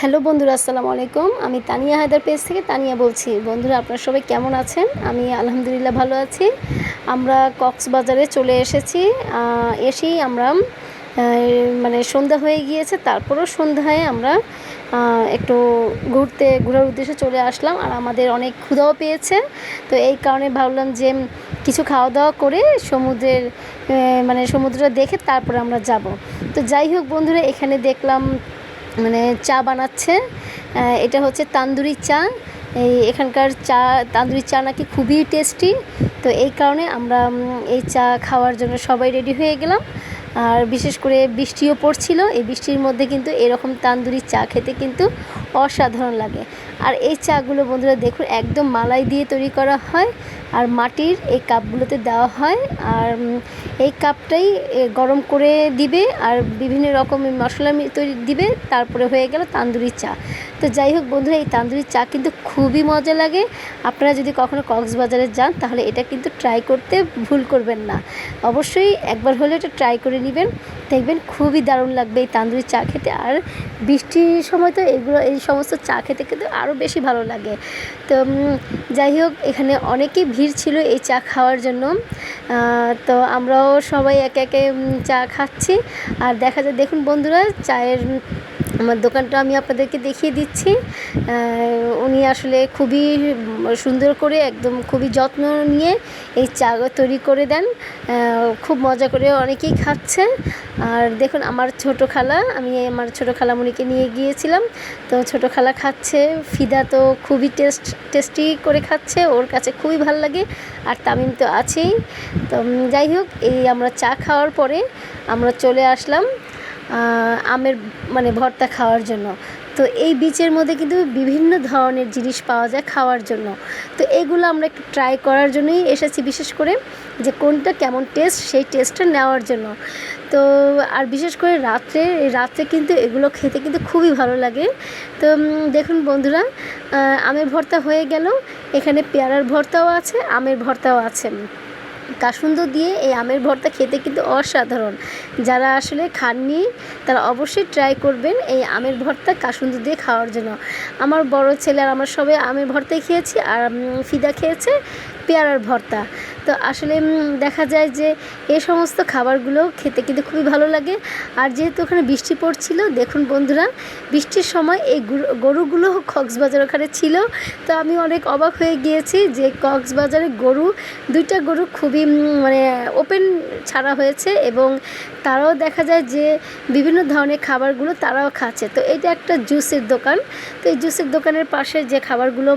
Hello বন্ধুরা, আসসালামু আলাইকুম। আমি তানিয়া হায়দার পেজ থেকে তানিয়া বলছি। বন্ধুরা, আপনারা সবাই কেমন আছেন? আমি আলহামদুলিল্লাহ ভালো আছি। আমরা কক্সবাজারে চলে এসেছি। এসেই আমরা মানে সন্ধ্যা হয়ে গিয়েছে। তারপরও সন্ধ্যায় আমরা একটু ঘুরতে, ঘোরার উদ্দেশ্যে চলে আসলাম আর আমাদের অনেক ক্ষুধাও পেয়েছে। তো এই কারণে ভাবলাম যে কিছু খাওয়া দাওয়া করে সমুদ্রের মানে সমুদ্রটা দেখে তারপরে আমরা যাব। তো যাই হোক বন্ধুরা, এখানে দেখলাম মানে চা বানাচ্ছে। এটা হচ্ছে তান্দুরি চা। এই এখানকার চা, তান্দুরি চা নাকি খুবই টেস্টি তো এই কারণে আমরা এই চা খাওয়ার জন্য সবাই রেডি হয়ে গেলাম। আর বিশেষ করে বৃষ্টিও পড়ছিল। এই বৃষ্টির মধ্যে কিন্তু এরকম তান্দুরি চা খেতে কিন্তু অসাধারণ লাগে। আর এই চাগুলো বন্ধুরা দেখুন, একদম মালাই দিয়ে তৈরি করা হয়। আর মাটির এই কাপগুলোতে দেওয়া হয়। আর এই কাপটাই গরম করে দিবে আর বিভিন্ন রকমের মশলা তৈরি দিবে, তারপরে হয়ে গেল তান্দুরি চা। তো যাই হোক বন্ধুরা, এই তান্দুরি চা কিন্তু খুবই মজা লাগে। আপনারা যদি কখনো কক্সবাজারে যান, তাহলে এটা কিন্তু ট্রাই করতে ভুল করবেন না। অবশ্যই একবার হলে এটা ট্রাই করে নেবেন। দেখবেন খুবই দারুণ লাগবে এই তান্দুরি চা খেতে। আর বৃষ্টির সময় তো এগুলো, এই সমস্ত চা খেতে কিন্তু আরও বেশি ভালো লাগে। তো যাই হোক, এখানে অনেকই ভিড় ছিল এই চা খাওয়ার জন্য। তো আমরাও সবাই একে একে চা খাচ্ছি। আর দেখা যায়, দেখুন বন্ধুরা, চায়ের আমার দোকানটা আমি আপনাদেরকে দেখিয়ে দিচ্ছি। উনি আসলে খুবই সুন্দর করে একদম খুবই যত্ন নিয়ে এই চা তৈরি করে দেন। খুব মজা করে অনেকেই খাচ্ছে। আর দেখুন, আমার ছোট খালা, আমি আমার ছোট খালামণিকে নিয়ে গিয়েছিলাম। তো ছোট খালা খাচ্ছে, ফিদা তো খুবই টেস্ট, টেস্টি করে খাচ্ছে, ওর কাছে খুবই ভালো লাগে, আর তামিম তো আছেই। তো যাই হোক, এই আমরা চা খাওয়ার পরে আমরা চলে আসলাম। আমের মানে ভর্তা খাওয়ার জন্য। তো এই বিচের মধ্যে কিন্তু বিভিন্ন ধরনের জিনিস পাওয়া যায় খাওয়ার জন্য। তো এগুলো আমরা একটু ট্রাই করার জন্যই এসেছি, বিশেষ করে যে কোনটা কেমন টেস্ট সেই টেস্টটা নেওয়ার জন্য। তো আর বিশেষ করে রাত্রে রাত্রে কিন্তু এগুলো খেতে কিন্তু খুবই ভালো লাগে। তো দেখুন বন্ধুরা আমের ভর্তা হয়ে গেল। এখানে পেয়ারার ভর্তাও আছে, আমের ভর্তাও আছে। কাসুন্দ দিয়ে এই আমের ভর্তা খেতে কিন্তু অসাধারণ। যারা আসলে খাননি, তারা অবশ্যই ট্রাই করবেন এই আমের ভর্তা কাসুন্দ দিয়ে খাওয়ার জন্য। আমার বড় ছেলে আর আমার সবাই আমের ভর্তাই খেয়েছি, আর ফিদা খেয়েছে পেয়ারার ভর্তা। তো আসলে দেখা যায় যে এই সমস্ত খাবারগুলো খেতে কিন্তু খুবই ভালো লাগে। আর যেহেতু ওখানে বৃষ্টি পড়ছিল, দেখুন বন্ধুরা, বৃষ্টির সময় এই গরু- গরুগুলো কক্সবাজার ওখানে ছিল। তো আমি অনেক অবাক হয়ে গিয়েছি যে কক্সবাজারে গরু, দুইটা গরু খুবই মানে ওপেন ছাড়া হয়েছে এবং তারাও দেখা যায় যে বিভিন্ন ধরনের খাবারগুলো তারাও খাচ্ছে। তো এটা একটা জুসের দোকান। তো এই জুসের দোকানের পাশে যে খাবারগুলো